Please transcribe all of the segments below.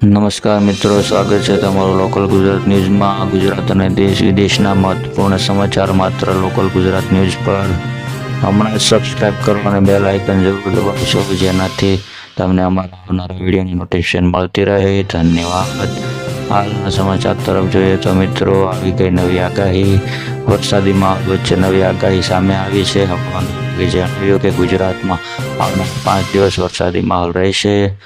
નમસ્કાર મિત્રો, સ્વાગત છે તમારું લોકલ ગુજરાત ન્યૂઝમાં ગુજરાત અને દેશ, વિદેશના મહત્વપૂર્ણ સમાચાર માત્ર લોકલ ગુજરાત ન્યૂઝ પર. હમણાં જ સબસ્ક્રાઇબ કરો અને બેલ આઇકન જરૂર દબાવશો, જેનાથી તમને અમારા આવનારા વિડીયોની નોટિફિકેશન મળતી રહે. ધન્યવાદ. હાલના સમાચાર તરફ જોઈએ તો મિત્રો, આવી ગઈ નવી આગાહી વરસાદી માહોલ વચ્ચે નવી આગાહી સામે આવી છે. હવામાન વિભાગે જણાવ્યું કે ગુજરાતમાં આવનાર પાંચ દિવસ વરસાદી માહોલ રહેશે.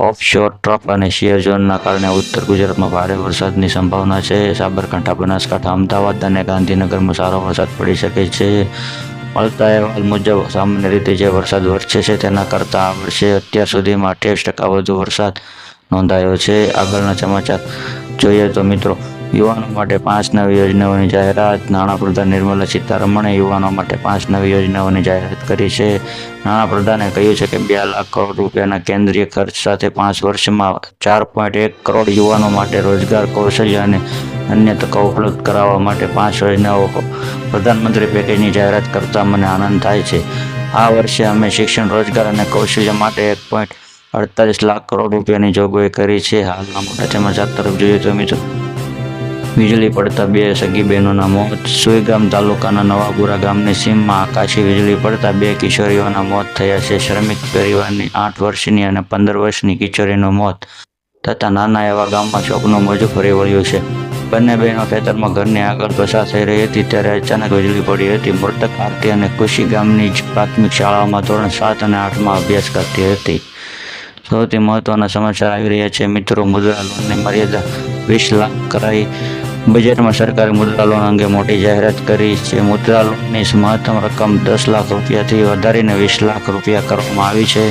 ઓફશોર ટ્રફ અને શિયર ઝોનના કારણે ઉત્તર ગુજરાતમાં ભારે વરસાદની સંભાવના છે. સાબરકાંઠા, બનાસકાંઠા, અમદાવાદ અને ગાંધીનગરમાં સારો વરસાદ પડી શકે છે. મળતા અહેવાલ મુજબ સામાન્ય રીતે જે વરસાદ વરસે છે તેના કરતાં આ વર્ષે અત્યાર સુધીમાં અઠ્યાવીસ ટકા વધુ વરસાદ નોંધાયો છે. આગળના સમાચાર જોઈએ તો મિત્રો યુવાનો માટે પાંચ નવી યોજનાઓની જાહેરાત. નાણાપ્રધાન નિર્મલા સીતારમણે યુવાનો માટે પાંચ નવી યોજનાઓની જાહેરાત કરી છે. નાણાપ્રધાને કહ્યું છે કે બે લાખ કરોડ રૂપિયાના કેન્દ્રીય ખર્ચ સાથે પાંચ વર્ષમાં ચાર પોઈન્ટ એક કરોડ યુવાનો માટે રોજગાર કૌશલ્ય અને અન્ય તકો ઉપલબ્ધ કરાવવા માટે પાંચ યોજનાઓ પ્રધાનમંત્રી પેકેજની જાહેરાત કરતાં મને આનંદ થાય છે. આ વર્ષે અમે શિક્ષણ, રોજગાર અને કૌશલ્ય માટે એક પોઈન્ટ અડતાલીસ લાખ કરોડ રૂપિયાની જોગવાઈ કરી છે. હાલના મોટા સમાચાર તરફ જોઈએ તો મિત્રો વીજળી પડતા બે સગી બહેનોના મોત. સુઈગામ તાલુકાના નવાપુરા ગામની સીમમાં આકાશી વીજળી પડતા બે કિશોરીઓના મોત થયા છે. શ્રમિક પરિવારની આઠ વર્ષની અને પંદર વર્ષની કિશોરીનું મોત તથા નાના એવા ગામમાં શોકનું મોજું ફરી વળ્યું છે. બંને બહેનો ખેતરમાં ઘરની આગળ પસાર થઈ રહી હતી ત્યારે અચાનક વીજળી પડી હતી. મૃતક આરતી અને કુશી ગામની જ પ્રાથમિક શાળાઓમાં ધોરણ સાત અને આઠમાં અભ્યાસ કરતી હતી. સૌથી મહત્વના સમાચાર આવી રહ્યા છે. મિત્રો, મુદ્રા લોનની મર્યાદા વીસ લાખ કરાઈ બજેટમાં સરકારે મુદ્રા લોન અંગે મોટી જાહેરાત કરી છે. મુદ્રા લોનની મહત્તમ રકમ દસ લાખ રૂપિયાથી વધારીને વીસ લાખ રૂપિયા કરવામાં આવી છે.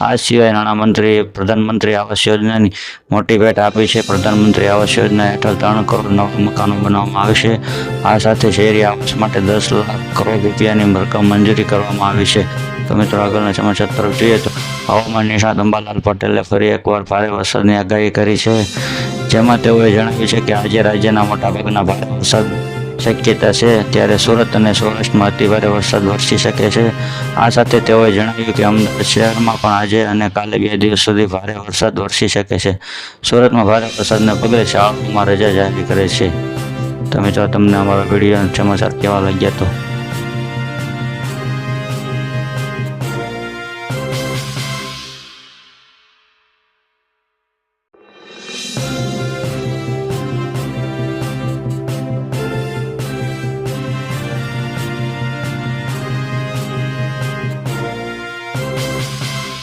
આ સિવાય નાણામંત્રીએ પ્રધાનમંત્રી આવાસ યોજનાની મોટી ભેટ આપી છે. પ્રધાનમંત્રી આવાસ યોજના હેઠળ ત્રણ કરોડ નવા મકાનો બનાવવામાં આવશે આ સાથે શહેરી આવાસ માટે દસ લાખ કરોડ રૂપિયાની રકમ મંજૂરી કરવામાં આવી છે. તો મિત્રો આગળના સમાચાર તરફ જોઈએ તો હવામાન નિષ્ણાત અંબાલાલ પટેલે ફરી એકવાર ભારે વરસાદની આગાહી કરી છે. જેમાં તેઓએ જણાવ્યું છે કે આજે રાજ્યના મોટાભાગના ભારે વરસાદ શક્યતા છે. ત્યારે સુરત અને સૌરાષ્ટ્રમાં અતિભારે વરસાદ વરસી શકે છે. આ સાથે તેઓએ જણાવ્યું કે અમદાવાદ શહેરમાં પણ આજે અને કાલે બે દિવસ સુધી ભારે વરસાદ વરસી શકે છે. સુરતમાં ભારે વરસાદને પગલે શાળાઓમાં રજા જાહેર કરે છે. તો જો તમને અમારા વીડિયો સમાચાર કેવા લાગ્યા તો